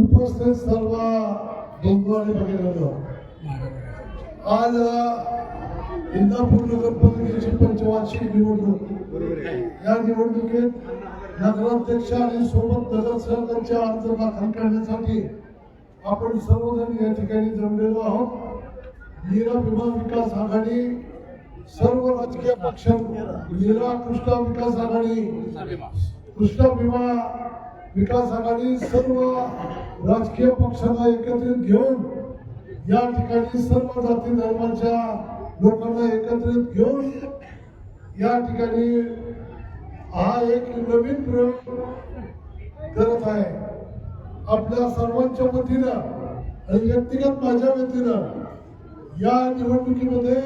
उपस्थित सर्व बंधू आणि भगिनींनो आज इंदापूर नगरपालिकेची पंचवार्षिक निवडणूक. या निवडणुकीत नगराध्यक्ष आणि सोबत नगरसेवकांच्या अर्ज दाखल करण्यासाठी आपण सर्वजण या ठिकाणी जमलेलो आहोत. नीरा भीमा विकास आघाडी सर्व राजकीय पक्ष नीरा कृष्णा विकास आघाडी कृष्णा विमा विकास आघाडी सर्व राजकीय पक्षांना एकत्रित घेऊन या ठिकाणी सर्व जाती धर्माच्या लोकांना एकत्रित घेऊन या ठिकाणी हा एक नवीन प्रयोग करत आहे. आपल्या सर्वांच्या वतीनं आणि व्यक्तिगत माझ्या वतीनं या निवडणुकीमध्ये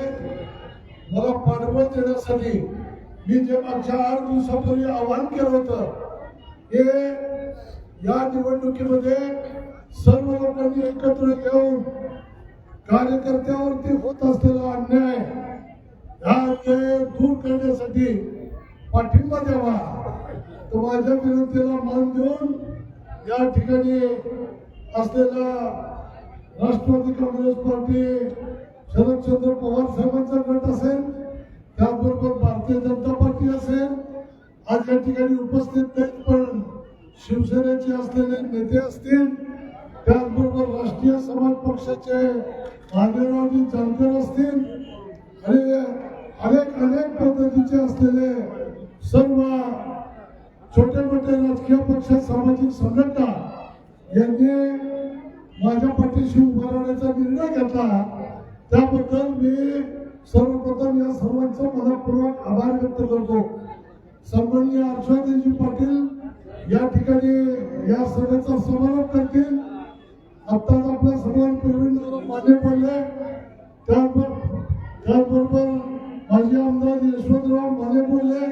मला पाठबळ देण्यासाठी मी जे मागच्या आठ दिवसापूर्वी आवाहन केलं होतं हे या निवडणुकीमध्ये सर्व लोकांनी एकत्र येऊन कार्यकर्त्यावरती होत असलेला अन्याय हा अन्याय दूर करण्यासाठी पाठिंबा द्यावा. तर माझ्या विनंतीला मान देऊन या ठिकाणी असलेला राष्ट्रवादी काँग्रेस पार्टी शरदचंद्र पवार साहेबांचा गट पक्षाचे असलेले नेते असतील त्याचबरोबर राष्ट्रीय समाज पक्षाचे आंदोलनातील जाणकार असतील आणि अनेक अनेक पद्धतीचे असलेले सर्व छोटे मोठे राजकीय पक्ष सामाजिक संघटना यांनी माझ्या पाठीशी उभा राहण्याचा निर्णय घेतला. त्याबद्दल मी सर्वप्रथम या सर्वांचा मनपूर्वक आभार व्यक्त करतो. सन्माननीय हर्षवर्धनजी पाटील या ठिकाणी या सभेचा समारोप करतील आत्ताच आपल्या सर्वांपूर्वी मान्य पडले. त्याबरोबर त्याचबरोबर माजी आमदार यशवंतराव माने बोलले.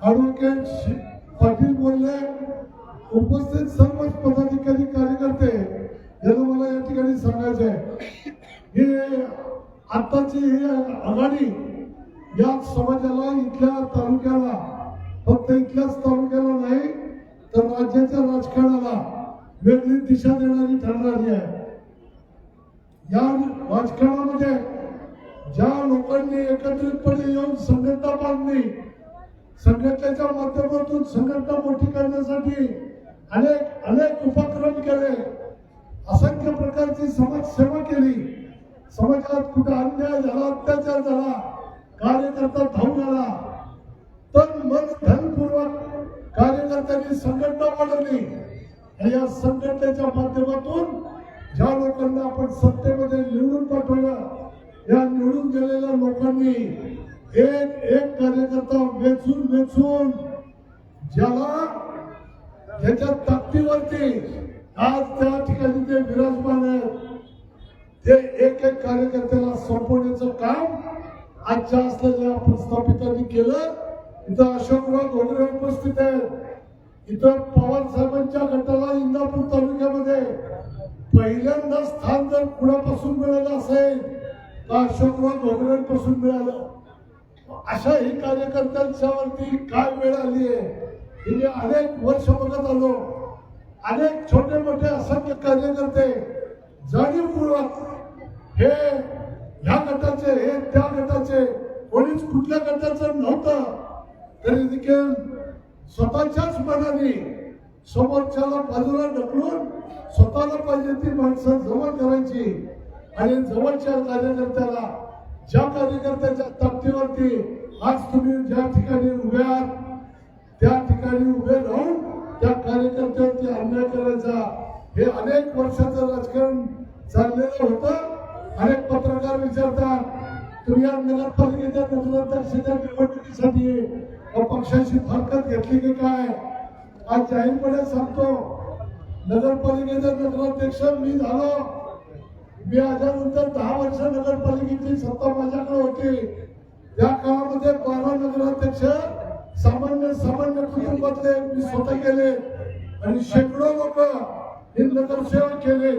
ऍडव्होकेट पाटील बोलले. उपस्थित सर्व पदाधिकारी कार्यकर्ते याला मला या ठिकाणी सांगायचं आहे हे आत्ताची ही आघाडी या समाजाला इथल्या तालुक्याला फक्त इथल्याच तालुक्याला नाही तर राज्याच्या राजकारणाला वेगळी दिशा देणारी ठरणारी आहे. या राजकारणामध्ये ज्या लोकांनी एकत्रितपणे येऊन संघटना बांधली संघटनेच्या माध्यमातून संघटना मोठी करण्यासाठी अनेक अनेक उपक्रम केले असंख्य प्रकारची समाजसेवा केली. समाजात कुठं अन्याय झाला अत्याचार झाला कार्यकर्ता धावून आला तर मन धनपूर्वक त्यांनी संघटना वाढवली या संघटनेच्या माध्यमातून ज्या लोकांना आपण सत्तेमध्ये निवडून पाठवलं या निवडून गेलेल्या लोकांनी एक एक कार्यकर्ता वेचून वेचून ज्याला त्याच्या ताकदीवरती आज त्या ठिकाणी ते विराजमान आहेत. ते एक एक कार्यकर्त्याला संपवण्याचं काम आजच्या असलेल्या प्रस्थापितांनी केलं. इथं अशोकराव घोगरे उपस्थित आहेत. इथं पवार साहेबांच्या गटाला इंदापूर तालुक्यामध्ये पहिल्यांदा स्थान जर कुणापासून मिळालं असेल तर अशोकराव धोगऱ्यांपासून मिळालं. अशा ही कार्यकर्त्यांच्यावरती काय वेळ आली आहे? हे मी अनेक वर्ष बघत आलो. अनेक छोटे मोठे असंख्य कार्यकर्ते जाणीवपूर्वक हे ह्या गटाचे हे त्या गटाचे कोणीच कुठल्या गटाचं नव्हतं. तरी देखील स्वतःच्याच मनाने समोरच्याला बाजूला ढकलून स्वतःला पाहिजे ती माणसं जवळ करायची. आणि जवळच्या कार्यकर्त्याला ज्या कार्यकर्त्याच्या ताकदीवरती आज तुम्ही ज्या ठिकाणी उभे आहात त्या ठिकाणी उभे राहून त्या कार्यकर्त्यावरती अन्याय करायचा हे अनेक वर्षाचं राजकारण चाललेलं होतं. अनेक पत्रकार विचारतात तुम्ही या नगरपालिकेच्या नगराध्यक्षाच्या निवडणुकीसाठी या पक्षाची फारकत घेतली की काय? आज जाहीरपणे सांगतो नगरपालिकेचा नगराध्यक्ष मी झालो. मी आल्यानंतर दहा वर्ष नगरपालिकेची सत्ता माझ्याकडे होती. त्या काळामध्ये बारा नगराध्यक्ष सामान्य सामान्य कुटुंबातले मी स्वतः केले. आणि शेकडो लोक हे नगरसेवक केले.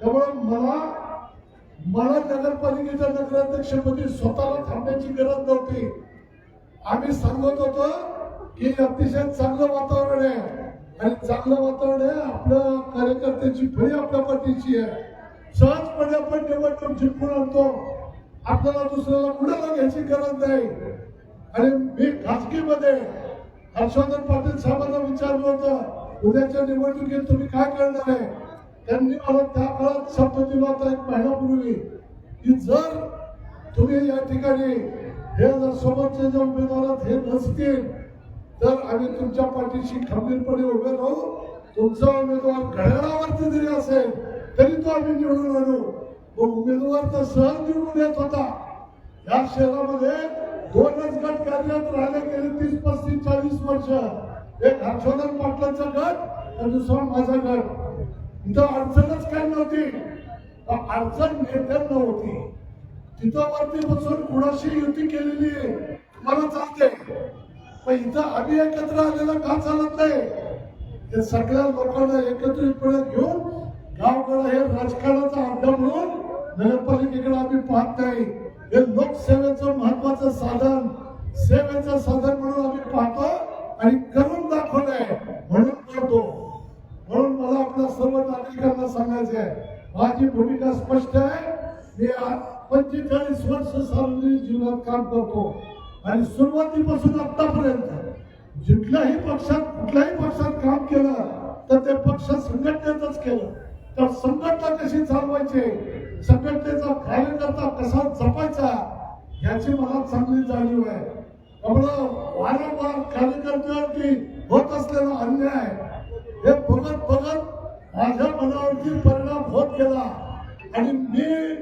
त्यामुळे मला मला नगरपालिकेच्या नगराध्यक्षपदी स्वतःला थांबण्याची गरज नव्हती. आम्ही सांगत होतो की अतिशय चांगलं वातावरण आहे. आणि चांगलं वातावरण आहे आपल्या कार्यकर्त्यांची फळी आपल्या पाठीची आहे. सहजपणे आपण निवडणूक जिंकून आणतो. आपल्याला दुसऱ्याला कुणाला घ्यायची गरज नाही. आणि मी खाजगीमध्ये हर्षवर्धन पाटील साहेबांना विचारलं होतं उद्याच्या निवडणुकीत तुम्ही काय करणार आहे? त्यांनी मला त्या काळात शब्द दिला होता एक महिन्यापूर्वी की जर तुम्ही या ठिकाणी हे जर सोबतचे जे उमेदवार हे नसतील तर आम्ही तुमच्या पाठीशी खंबीरपणे उभे राहू. तुमचा उमेदवार घड्याळावरती जरी असेल तरी तो आम्ही निवडून आणू. तो उमेदवार तर सहज निवडून येत होता. या शहरामध्ये दोनच गट कार्यरत राहिले गेले तीस पस्तीस चाळीस वर्ष. एक हर्षवर्धन पाटलांचा गट आणि दुसरा माझा गट. इथं अडचणच काही नव्हती. अडचण नेत्यांना होती. तिथं वरती बसून कुणाशी युती केलेली आहे? मला चालते पण इथं आम्ही एकत्र आलेलं का चालत नाही? हे सगळ्या लोकांना एकत्रितपणे घेऊन गावकडं हे राजकारणाचा अड्डा म्हणून नगरपालिकेकडे आम्ही पाहत नाही. हे लोकसेवेचं महत्वाचं साधन सेवेचं साधन म्हणून आम्ही पाहतो आणि करून दाखवलंय म्हणून करतो. म्हणून मला आपल्या सर्व नागरिकांना सांगायचं आहे. माझी भूमिका स्पष्ट आहे. मी पंचेचाळीस वर्ष सार्वजनिक जीवनात काम करतो. आणि सुरुवातीपासून आतापर्यंत जिथल्याही पक्षात कुठल्याही पक्षात काम केलं तर ते पक्ष संघटनेतच केलं. तर संघटना कशी चालवायची? संघटनेचा कार्यकर्ता कसा जपायचा? याची मला चांगली जाणीव आहे. त्यामुळं वारंवार कार्यकर्त्यावरती होत असलेला अन्याय हे बघत बघत माझ्या मनावरती परिणाम होत गेला. आणि मी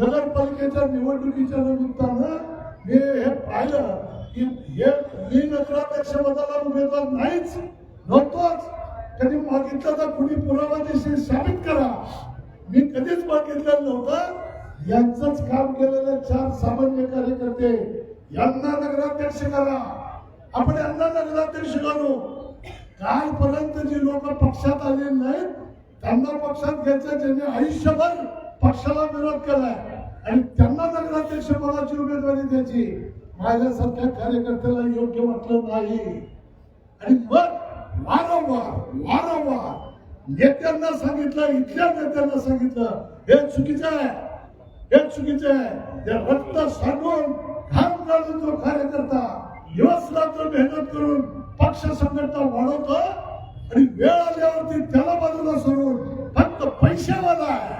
नगरपालिकेच्या निवडणुकीच्या निमित्तानं मी हे पाहिलं की हे मी नगराध्यक्ष पदाला उमेदवार नाहीच नव्हतोच. कधी मागितलं तर कुणी पुरावा देशील साबित करा. मी कधीच मागितलं नव्हतं. यांचंच काम केलेले चार सामान्य कार्यकर्ते यांना नगराध्यक्ष करा. आपण यांना नगराध्यक्ष करू. कालपर्यंत जी लोक पक्षात आले नाहीत त्यांना पक्षात घ्यायचं ज्यांनी आयुष्यभर पक्षाला विरोध केलाय. आणि त्यांना नगराध्यक्ष पदाची उमेदवारी द्यायची माझ्यासारख्या कार्यकर्त्याला योग्य म्हटलं नाही. आणि मग वारंवार वारंवार नेत्यांना सांगितलं इथल्या नेत्यांना सांगितलं हे चुकीचं आहे. हे चुकीचं आहे. ते रक्त सांगून घाम घालून जो कार्यकर्ता दिवस रात्र मेहनत करून पक्ष संघटना वाढवतो आणि वेळ आल्यावरती त्याला बाजूला सोडून फक्त पैशावाला आहे.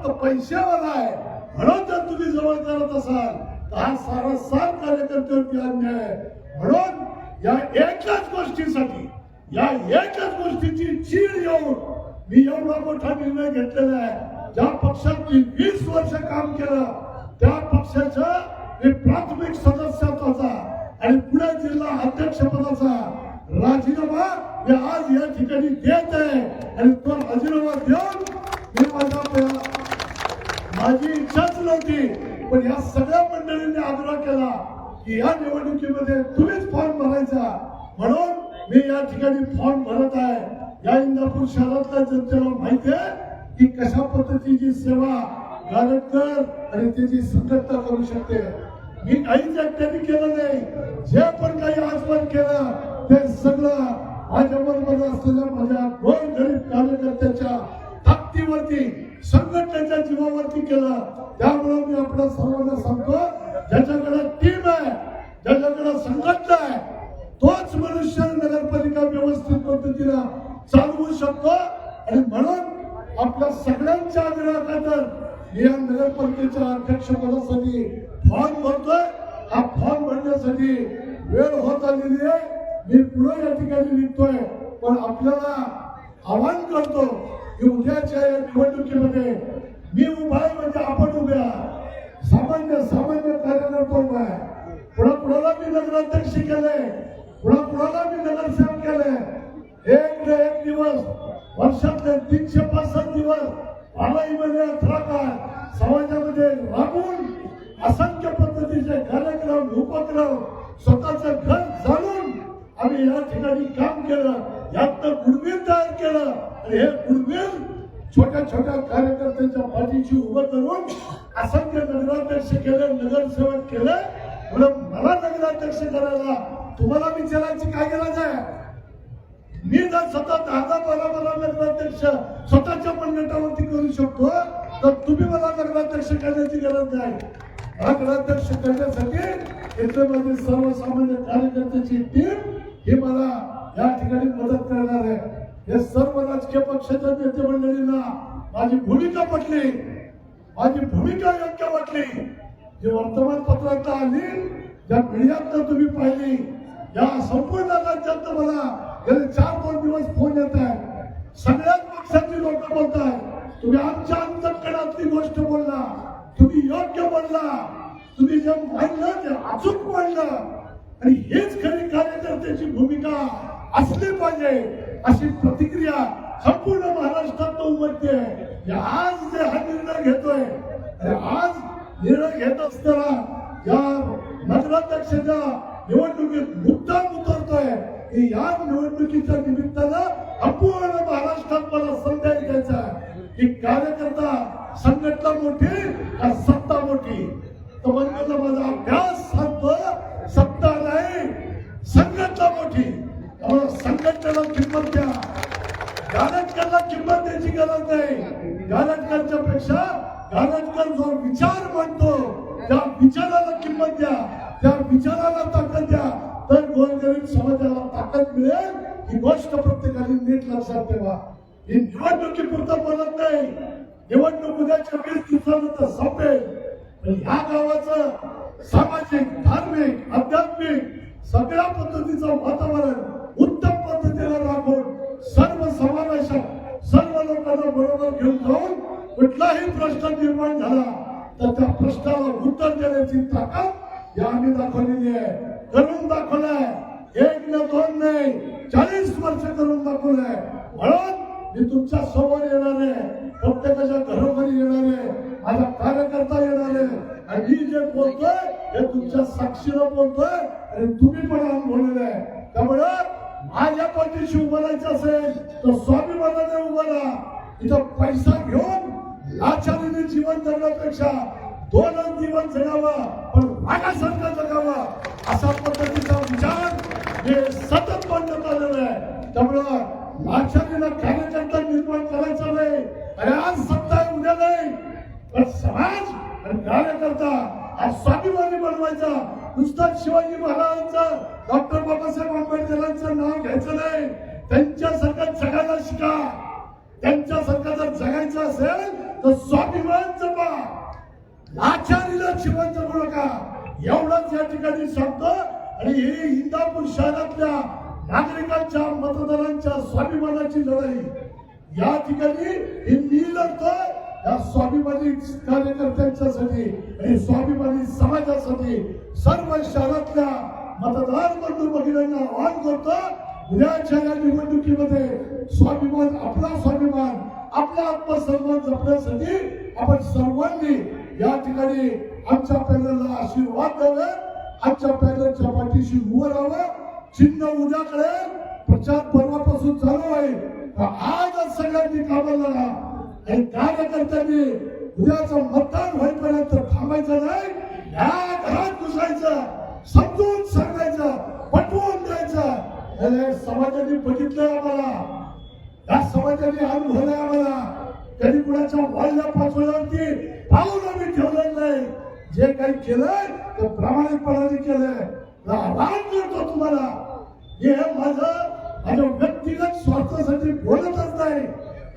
फक्त पैशावर आहे. म्हणून जर तुम्ही जवळ करत असाल तर हा सारा सात कार्यकर्त्यांची अन्याय आहे. म्हणून या एकाच गोष्टीसाठी या एकच गोष्टीची चीड येऊन मी एवढा मोठा निर्णय घेतलेला आहे. ज्या पक्षात मी वीस वर्ष काम केलं त्या पक्षाच्या मी प्राथमिक सदस्यत्वाचा आणि पुणे जिल्हा अध्यक्षपदाचा राजीनामा मी आज या ठिकाणी देत आहे. आणि तो राजीनामा देऊन मी माझा माझी इच्छाच नव्हती पण या सगळ्या मंडळींनी आग्रह केला की या निवडणुकीमध्ये तुम्हीच फॉर्म भरायचा. म्हणून मी या ठिकाणी फॉर्म भरत आहे. या इंदापूर शहरातल्या जनतेला माहिती आहे की कशा पद्धतीची सेवा गारटकर आणि त्याची संघटना करू शकते. मी काहीच एकट्याने केलं नाही. जे पण काही आजवर केलं ते सगळं माझ्या बरोबर असलेल्या माझ्या दोन गरीब कार्यकर्त्याच्या ताकदीवरती संघटनेच्या जीवावरती केलं. त्यामुळे मी आपल्या सर्वांना सांगतो ज्याच्याकडे टीम आहे ज्याच्याकडे संघटना आहे तोच मनुष्य नगरपालिका व्यवस्थित पद्धतीनं चालवू शकतो. आणि म्हणून आपल्या सगळ्यांच्या आग्रहाखातर मी या नगरपालिकेच्या अध्यक्षपदासाठी फॉर्म भरतोय. हा फॉर्म भरण्यासाठी वेळ होत आलेली आहे. मी पुढे या ठिकाणी निघतोय. पण आपल्याला आवाहन करतो की उद्याच्या या निवडणुकीमध्ये मी उभा आहे म्हणजे आपण उभ्या सामान्य सामान्य सामान्य कार्यकर्ता उभा आहे. पुढे कुणाला मी नगराध्यक्ष केलंय? पुढे कुणाला मी नगरसेवक केलंय? एक ना एक दिवस वर्षातले तीनशे पासष्ट दिवस आलाही म्हणजे अठरा काळ समाजामध्ये राबून असंख्य पद्धतीचे कार्यक्रम उपक्रम स्वतःचं घर जाणून आम्ही या ठिकाणी काम केलं. यातनं गुडमेल तयार केलं. आणि हे गुडमेल छोट्या छोट्या कार्यकर्त्यांच्या पाठीशी उभं करून असंख्य नगराध्यक्ष केलं नगरसेवक केलं. म्हणून मला नगराध्यक्ष करायला तुम्हाला विचारायची काय गरज आहे? मी जर स्वतः दहा बारा बारा नगराध्यक्ष स्वतःच्या गटावरती करू शकतो तर तुम्ही मला नगराध्यक्ष करण्याची गरज नाही. नगराध्यक्ष करण्यासाठी इथले माझे सर्वसामान्य कार्यकर्त्याची टीम ही मला या ठिकाणी मदत करणार आहे. हे सर्व राजकीय पक्षाच्या नेते मंडळींना माझी भूमिका पटली. माझी भूमिका योग्य वाटली. जे वर्तमानपत्रात आली ज्या मीडियात तुम्ही पाहिली या संपूर्ण राज्यात मला गेले चार दोन दिवस फोन येत आहे सगळ्याच पक्षाची लोक बोलत आहे तुम्ही आमच्या अंतकणातली गोष्ट बोलला. तुम्ही योग्य बोलला. तुम्ही जे मांडलं ते अचूक मांडलं आणि हेच खरी कार्यकर्त्याची भूमिका. असली पाहिजे अशी प्रतिक्रिया संपूर्ण महाराष्ट्रात उमटते. आज जे हा निर्णय घेतोय आज निर्णय घेत असताना या नगराध्यक्षाच्या निवडणुकीत मुद्दाम उतरतोय. की या निवडणुकीच्या निमित्तानं संपूर्ण महाराष्ट्रात मला संदेश द्यायचा की कार्यकर्ता संघटना मोठी मोठी तर म्हणजे माझा अभ्यास सांगतो सत्ता नाही संघटना मोठी त्यामुळे संघटनेला किंमत द्या गारटकरला किंमत द्यायची गरज नाही गारटकरच्या पेक्षा गारटकर जो विचार मांडतो त्या विचाराला किंमत द्या त्या विचाराला ताकद द्या तर गोरगरीब समाजाला ताकद मिळेल ही गोष्ट प्रत्येकाने नीट लक्षात ठेवा निवडणुकीपुरता बोलत नाही. निवडणूक उद्याच्या वीस दिवसानंतर संपेल. पण ह्या गावाचं सामाजिक धार्मिक आध्यात्मिक सगळ्या पद्धतीचं वातावरण उत्तम पद्धतीने राखून सर्व समावेशक सर्व लोकांना बरोबर घेऊन जाऊन कुठलाही प्रश्न निर्माण झाला तर त्या प्रश्नाला उत्तर देण्याची ताकद या आम्ही दाखवलेली आहे. करून दाखवलंय. एक ना दोन नाही. चाळीस वर्ष करून दाखवलंय. म्हणून मी तुमच्यासमोर येणार आहे. प्रत्येकाच्या घरोघरी येणार आहे. माझा कार्यकर्ता येणार आहे. आणि मी जे बोलतोय हे तुमच्या साक्षीनं बोलतोय. आणि तुम्ही पण बोललेलं आहे. त्यामुळं माझ्या पाठीशी उभं राहायचं असेल तर स्वाभिमानाने उभं राहा. इथं पैसा घेऊन लाचारीने जीवन जगण्यापेक्षा दोनच दिवस जगावं पण वाटासारखं जगावं. अशा पद्धतीचा विचार हे सतत मांडण्यात आलेला आहे. त्यामुळं लाचारीला कार्यकर्ता निर्माण करायचा नाही अरे आज सत्ता उद्या नाही. पण समाज आणि कार्यकर्ता आज स्वाभिमानी बनवायचा. नुसतं शिवाजी महाराजांचं डॉक्टर बाबासाहेब आंबेडकरांचं नाव घ्यायचं नाही. त्यांच्यासारखं जगायला शिका. त्यांच्यासारखं जर जगायचं असेल तर स्वाभिमान जपा लाचारीला शिवाय जगू नका. एवढंच या ठिकाणी सांगतो. आणि हे इंदापूर शहरातल्या नागरिकांच्या मतदारांच्या स्वाभिमानाची लढाई. या ठिकाणी ही मी लढतोय या स्वाभिमानी कार्यकर्त्यांच्यासाठी आणि स्वाभिमानी समाजासाठी सर्व शहरातल्या मतदार बंधू भगिनींना आवाहन करतो उद्याच्या या निवडणुकीमध्ये स्वाभिमान आपला स्वाभिमान आपला आत्मसन्मान जपण्यासाठी आपण सर्वांनी या ठिकाणी आमच्या पॅनलला आशीर्वाद द्यावे आमच्या पॅनलच्या पाठीशी उभं राहावं. चिन्ह उद्याकडे प्रचार पर्वापासून चालू आहे. तर आजच सगळ्यांनी कामाला लागा आणि कार्यकर्त्यांनी उद्याचं मतदान होईपर्यंत थांबायचं नाही. या घरात घुसायचं समजून सांगायचं पटवून द्यायचं. समाजाने बघितलंय आम्हाला. या समाजाने अनुभवलंय आम्हाला. कधी कुणाच्या वाढल्या पाचोळ्यावरती पाऊल आम्ही ठेवलेलं नाही. जे काही केलंय ते प्रामाणिकपणाने केलंय. आवाज करतो तुम्हाला. हे माझं माझ्या व्यक्तिगत स्वार्थासाठी बोलतच नाही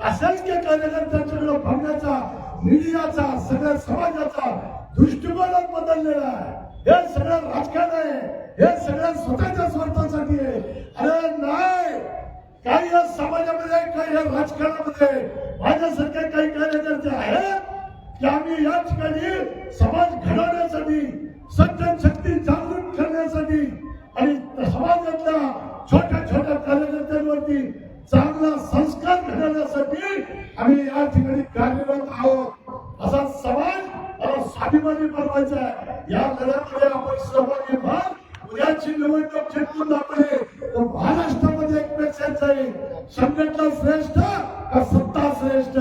असंख्य कार्यकर्त्यांच्याकडे बघण्याचा मीडियाचा सगळ्या समाजाचा दृष्टिकोनच बदललेला आहे. हे सगळं राजकारण आहे. हे सगळं स्वतःच्या स्वार्थासाठी आहे. अरे नाही. काही या समाजामध्ये काही या राजकारणामध्ये माझ्यासारखे काही कार्यकर्ते आहेत की आम्ही या ठिकाणी समाज घडवण्यासाठी सज्जन शक्ती जागृत करण्यासाठी आणि समाजातल्या छोट्या छोट्या कार्यकर्त्यांवरती चांगला संस्कार घडवण्यासाठी आम्ही या ठिकाणी कार्यरत आहोत. असा समाज मला स्वाभिमानी बनवायचा आहे. या लढ्यामध्ये आपण सहभागी व्हा उद्याची निवडणूक जिंकून दाखवली तर महाराष्ट्रामध्ये एक जाईल संघटना श्रेष्ठ का सत्ता श्रेष्ठ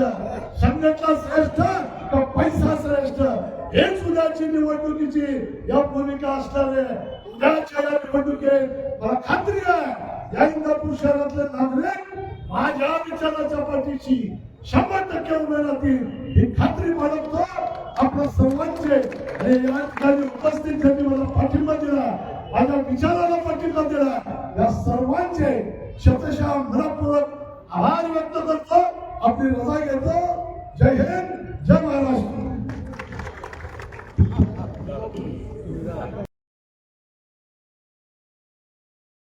संघटना श्रेष्ठ का पैसा श्रेष्ठ हेच उद्याची निवडणुकीची या भूमिका असल्याने उद्याच्या या निवडणुकीत मला खात्री आहे या इंदापूर शहरातले नागरिक माझ्या विचाराच्या पाठीशी शंभर टक्के उभे राहतील. ही खात्री बाळगतो आपल्या सर्वांचे. आणि या ठिकाणी उपस्थित त्यांनी मला पाठिंबा दिला माझ्या विचाराला पाठिंबा दिला. या सर्वांचे शतशः मनपूर्वक आभार व्यक्त करतो. आपली रजा घेतो. जय हिंद जय महाराष्ट्र.